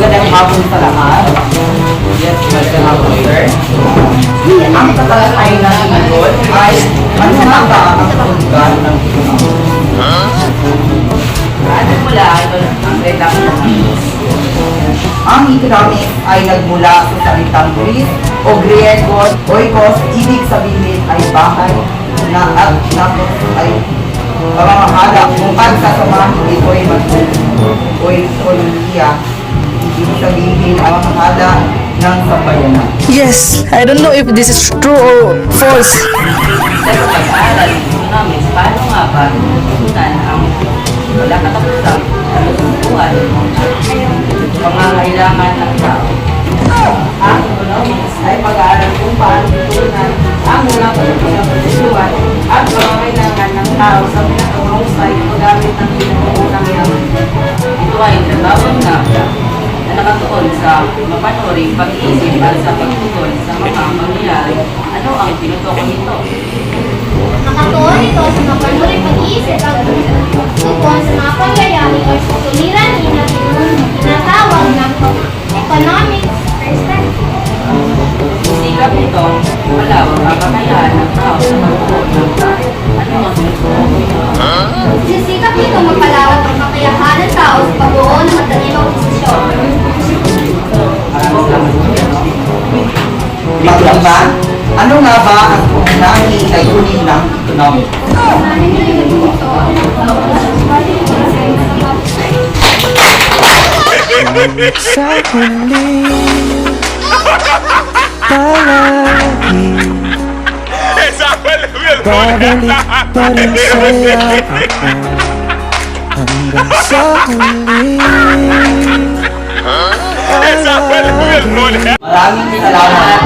magandang hapon sa lahat. Yes, magandang hapon, sir. Ang tatalakay na ngayon ay ano nga ba ang tunggal ng? Ano mula ito ang redact Ang economics ay nagmula sa salitang Greek o Griego, oikos, ibig sabihin ay bahay na at tapos ay pamamahala kung pagsasamahan ito'y mag-oikolohiya. Ibig sabihin ang pamamahala ng sambayanan. Yes, I don't know if this is true or false. Sa pag-aaral ng economics, paano nga ba tutunan ang wala katapusang kalusugan pangangailangan ng tao? Ang economics ay pag-aaral kung paano tutunan ang unang kalusugan at pangangailangan ng tao sa pinakahusay paggamit ng pinakaunang yaman. Nakatuon sa mapanuring pag-iisip at sa pagtugon sa mga mangyayari. Ano ang tinutukoy nito? Nakatuon ito sa mapanuring pag-iisip at tukon sa mga pangyayari o sa suliranin na tinatawag ng economic perspective. Sikap nito, malawak ang kakayahan ng tao sa pagtugon ng tao. Ano ang tinutukoy nito? Sisikap nito magpalawak Maglamba, ano nga ba ang unanging layunin ng economics? Sa huli Palagi Babalik pa rin sa'yo ako Hanggang sa huli. I love you Maraming salamat.